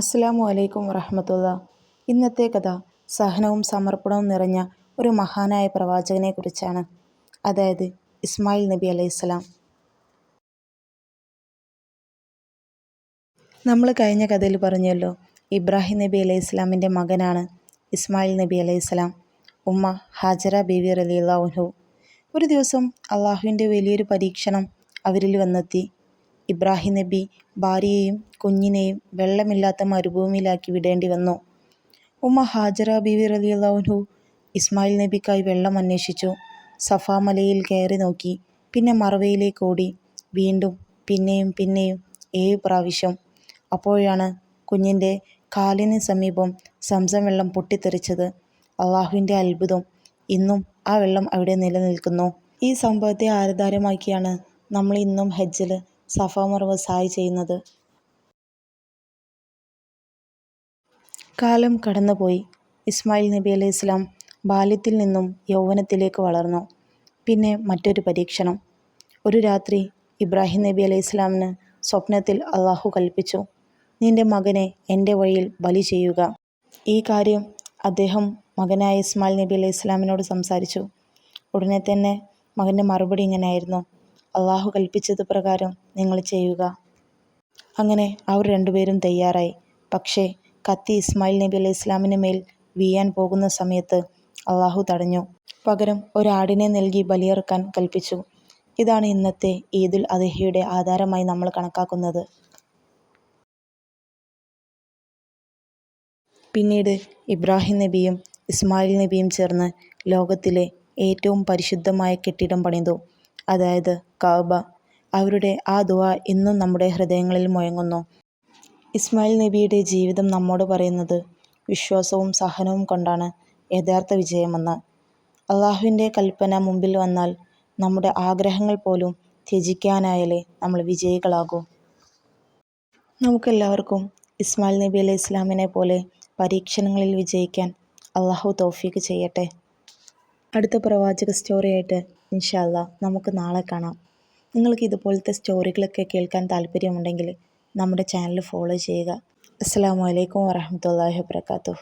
അസ്സലാമു അലൈക്കും വറഹമത്തുള്ള. ഇന്നത്തെ കഥ സഹനവും സമർപ്പണവും നിറഞ്ഞ ഒരു മഹാനായ പ്രവാചകനെ കുറിച്ചാണ്. അതായത് ഇസ്മായിൽ നബി അലൈഹിസ്സലാം നമ്മൾ കഴിഞ്ഞ കഥയിൽ പറഞ്ഞല്ലോ ഇബ്രാഹിം നബി അലൈഹി ഇസ്ലാമിന്റെ മകനാണ് ഇസ്മായിൽ നബി അലൈഹി സ്വലാം. ഉമ്മ ഹാജറ ബീവി റലിയുള്ളാഹു ഒരു ദിവസം അള്ളാഹുവിന്റെ വലിയൊരു പരീക്ഷണം അവരിൽ വന്നെത്തി. ഇബ്രാഹിം നബി ഭാര്യയെയും കുഞ്ഞിനെയും വെള്ളമില്ലാത്ത മരുഭൂമിയിലാക്കി വിടേണ്ടി വന്നു. ഉമ്മ ഹാജറ ബിവി റലിയുള്ളാഹു ഇസ്മായിൽ നബിക്കായി വെള്ളം അന്വേഷിച്ചു. സഫാ മലയിൽ കയറി നോക്കി. പിന്നെ മറവയിലേക്ക് ഓടി. വീണ്ടും പിന്നെയും പിന്നെയും ഏഴ് പ്രാവശ്യം. അപ്പോഴാണ് കുഞ്ഞിന്റെ കാലിന് സമീപം സംസം വെള്ളം പൊട്ടിത്തെറിച്ചത്. അള്ളാഹുവിന്റെ അത്ഭുതം ഇന്നും ആ വെള്ളം അവിടെ നിലനിൽക്കുന്നു. ഈ സംഭവത്തെ ആധാരമാക്കിയാണ് നമ്മൾ ഇന്നും ഹജ്ജിൽ സഫ മറവ സായി ചെയ്യുന്നത്. കാലം കടന്നുപോയി. ഇസ്മായിൽ നബി അലൈഹി ഇസ്ലാം ബാല്യത്തിൽ നിന്നും യൗവനത്തിലേക്ക് വളർന്നു. പിന്നെ മറ്റൊരു പരീക്ഷണം. ഒരു രാത്രി ഇബ്രാഹിം നബി അലൈഹി ഇസ്ലാമിന് സ്വപ്നത്തിൽ അള്ളാഹു കൽപ്പിച്ചു നിന്റെ മകനെ എന്റെ വഴിയിൽ ബലി ചെയ്യുക. ഈ കാര്യം അദ്ദേഹം മകനായ ഇസ്മായിൽ നബി അലൈഹി ഇസ്ലാമിനോട് സംസാരിച്ചു. ഉടനെ തന്നെ മകന്റെ മറുപടി ഇങ്ങനെയായിരുന്നു. അള്ളാഹു കൽപ്പിച്ചത് പ്രകാരം നിങ്ങൾ ചെയ്യുക. അങ്ങനെ അവർ രണ്ടുപേരും തയ്യാറായി. പക്ഷേ കത്തി ഇസ്മായിൽ നബി അലൈഹി ഇസ്ലാമിന് മേൽ വീയാൻ പോകുന്ന സമയത്ത് അള്ളാഹു തടഞ്ഞു. പകരം ഒരാടിനെ നൽകി ബലിയിറക്കാൻ കൽപ്പിച്ചു. ഇതാണ് ഇന്നത്തെ ഈദുൽ അദ്ഹയുടെ ആധാരമായി നമ്മൾ കണക്കാക്കുന്നത്. പിന്നീട് ഇബ്രാഹിം നബിയും ഇസ്മായിൽ നബിയും ചേർന്ന് ലോകത്തിലെ ഏറ്റവും പരിശുദ്ധമായ കെട്ടിടം പണിതു. അതായത് കഅബ അവരുടെ ആ ദുആ ഇന്നും നമ്മുടെ ഹൃദയങ്ങളിൽ മുഴങ്ങുന്നു. ഇസ്മായിൽ നബിയുടെ ജീവിതം നമ്മോട് പറയുന്നത് വിശ്വാസവും സഹനവും കൊണ്ടാണ് യഥാർത്ഥ വിജയമെന്ന്. അള്ളാഹുവിന്റെ കൽപ്പന മുമ്പിൽ വന്നാൽ നമ്മുടെ ആഗ്രഹങ്ങൾ പോലും ത്യജിക്കാനായാലേ നമ്മൾ വിജയികളാകൂ. നമുക്കെല്ലാവർക്കും ഇസ്മായിൽ നബി അലൈഹി ഇസ്ലാമിനെ പോലെ പരീക്ഷണങ്ങളിൽ വിജയിക്കാൻ അള്ളാഹു തോഫീക്ക് ചെയ്യട്ടെ. അടുത്ത പ്രവാചക സ്റ്റോറിയായിട്ട് ഇൻഷാല്ല നമുക്ക് നാളെ കാണാം. നിങ്ങൾക്ക് ഇതുപോലത്തെ സ്റ്റോറികളൊക്കെ കേൾക്കാൻ താല്പര്യമുണ്ടെങ്കിൽ നമ്മുടെ ചാനൽ ഫോളോ ചെയ്യുക. അസ്സാം വലൈക്കും വാഹമത്തല്ലാഹി വാബർക്കാത്തു